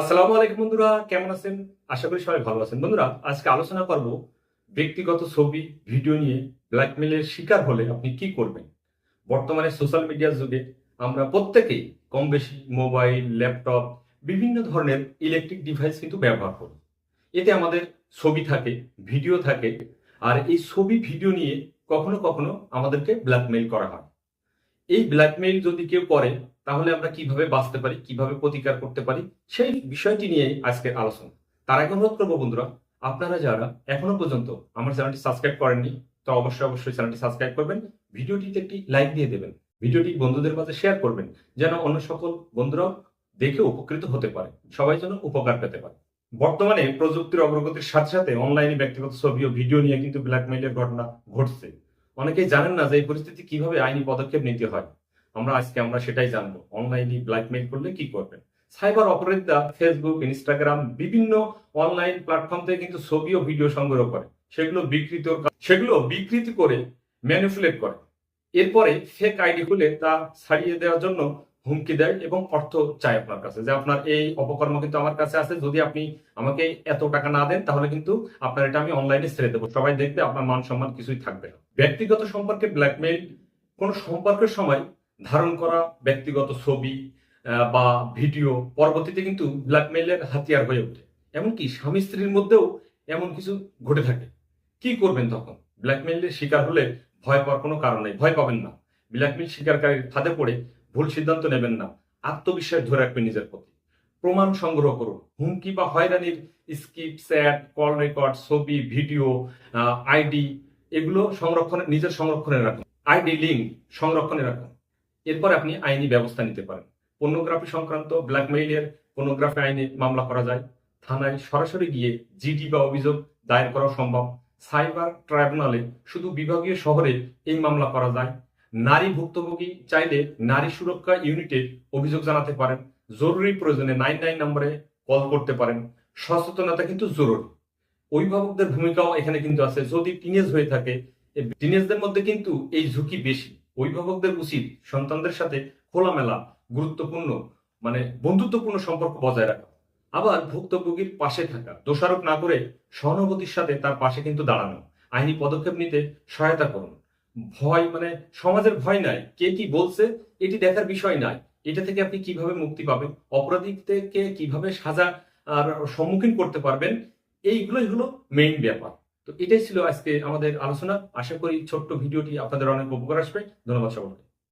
আসসালামু আলাইকুম বন্ধুরা, কেমন আছেন? আশা করি সবাই ভালো আছেন। বন্ধুরা, আজকে আলোচনা করব ব্যক্তিগত ছবি, ভিডিও নিয়ে ব্ল্যাকমেলের শিকার হলে আপনি কি করবেন? বর্তমানে সোশ্যাল মিডিয়ার যুগে আমরা প্রত্যেকেই কম বেশি মোবাইল, ল্যাপটপ, বিভিন্ন ধরনের ইলেকট্রিক ডিভাইস কিন্তু ব্যবহার করি। এতে আমাদের ছবি থাকে, ভিডিও থাকে, আর এই ছবি, ভিডিও নিয়ে কখনো কখনো আমাদেরকে ব্ল্যাকমেইল করা হয়। এই ব্ল্যাকমেইল যদি কেউ করে, তাহলে আমরা কীভাবে বাঁচতে পারি, কীভাবে প্রতিকার করতে পারি, সেই বিষয়টি নিয়ে আজকের আলোচনা। তার আগে অনুরোধ করব বন্ধুরা, আপনারা যারা এখনও পর্যন্ত আমার চ্যানেলটি সাবস্ক্রাইব করেননি, তো অবশ্যই অবশ্যই চ্যানেলটি সাবস্ক্রাইব করবেন, ভিডিওটিতে একটি লাইক দিয়ে দেবেন, ভিডিওটি বন্ধুদের মাঝে শেয়ার করবেন, যেন অন্য সকল বন্ধুরাও দেখে উপকৃত হতে পারে, সবাই যেন উপকার পেতে পারে। বর্তমানে প্রযুক্তির অগ্রগতির সাথে সাথে অনলাইনে ব্যক্তিগত ছবি ও ভিডিও নিয়ে কিন্তু ব্ল্যাকমেইলের ঘটনা ঘটছে। অনেকেই জানেন না যে এই পরিস্থিতি কীভাবে আইনি পদক্ষেপ নিতে হয়। আমরা আজকে আমরা সেটাই জানব। অনলাইনে ব্ল্যাকমেইল করলে কি করবেন? সাইবার অপরাধীরা ফেসবুক ইনস্টাগ্রাম বিভিন্ন অনলাইন প্ল্যাটফর্ম থেকে কিন্তু ছবি ও ভিডিও সংগ্রহ করে। সেগুলো বিকৃত সেগুলো বিকৃতি করে ম্যানিপুলেট করে। এরপরে ফেক আইডি খুলে তা ছাড়িয়ে দেওয়ার জন্য হুমকি দেয় এবং অর্থ চায় আপনার কাছে যে আপনার এই অপকর্ম কিন্তু আমার কাছে আছে, যদি আপনি আমাকে এত টাকা না দেন, তাহলে কিন্তু আপনার এটা আমি অনলাইনে ছেড়ে দেবো। সবাই দেখবে আপনার মান সম্মান কিছুই থাকবে না। ব্যক্তিগত সম্পর্কে ব্ল্যাকমেইল কোন সম্পর্কের সময় ধারণ করা ব্যক্তিগত ছবি বা ভিডিও, পরবর্তীতে কিন্তু ব্ল্যাকমেইলের হাতিয়ার হয়ে ওঠে। এমনকি স্বামী স্ত্রীর মধ্যেও এমন কিছু ঘটে থাকে। কি করবেন তখন? ব্ল্যাকমেইলের শিকার হলে ভয় পাওয়ার কোনো কারণ নেই, ভয় পাবেন না। ব্ল্যাকমেইল শিকারকারীর ফাঁদে পড়ে ভুল সিদ্ধান্ত নেবেন না। আত্মবিশ্বাস ধরে রাখবেন নিজের প্রতি। প্রমাণ সংগ্রহ করুন। হুমকি বা হয়রানির স্কিপ, স্যাট, কল রেকর্ড, ছবি, ভিডিও আইডি এগুলো সংরক্ষণে, নিজের সংরক্ষণে রাখুন। আইডি লিঙ্ক সংরক্ষণে রাখুন। এরপর আপনি আইনি ব্যবস্থা নিতে পারেন। পর্নোগ্রাফি সংক্রান্ত ব্ল্যাকমেইলের পর্নোগ্রাফি আইনে মামলা করা যায়। থানায় সরাসরি গিয়ে জিডি বা অভিযোগ দায়ের করা সম্ভব। সাইবার ট্রাইব্যুনালে শুধু বিভাগীয় শহরে এই মামলা করা যায়। নারী ভুক্তভোগী চাইলে নারী সুরক্ষা ইউনিটে অভিযোগ জানাতে পারেন। জরুরি প্রয়োজনে নাইন নাইন নম্বরে কল করতে পারেন। সচেতনতা কিন্তু জরুরি। অভিভাবকদের ভূমিকাও এখানে কিন্তু আছে। যদি টিনেজ হয়ে থাকে টিনেজদের মধ্যে কিন্তু এই ঝুঁকি বেশি। অভিভাবকদের উচিত সন্তানদের সাথে খোলামেলা, গুরুত্বপূর্ণ মানে বন্ধুত্বপূর্ণ সম্পর্ক বজায় রাখা। আবার ভুক্তভোগীর পাশে থাকা, দোষারোপ না করে সহানুভূতির সাথে তার পাশে কিন্তু দাঁড়ানো। আইনি পদক্ষেপ নিতে সহায়তা করুন। ভয় মানে সমাজের ভয় নাই। কে কি বলছে, এটি দেখার বিষয় নাই। এটা থেকে আপনি কীভাবে মুক্তি পাবেন? অপরাধী থেকে কীভাবে সাজা, আর সম্মুখীন করতে পারবেন? এইগুলোই হলো মেইন ব্যাপার। তো এটাই ছিল আজকে আমাদের আলোচনা। আশা করি ছোট্ট ভিডিওটি আপনাদের অনেক উপকার আসবে। ধন্যবাদ সকলকে।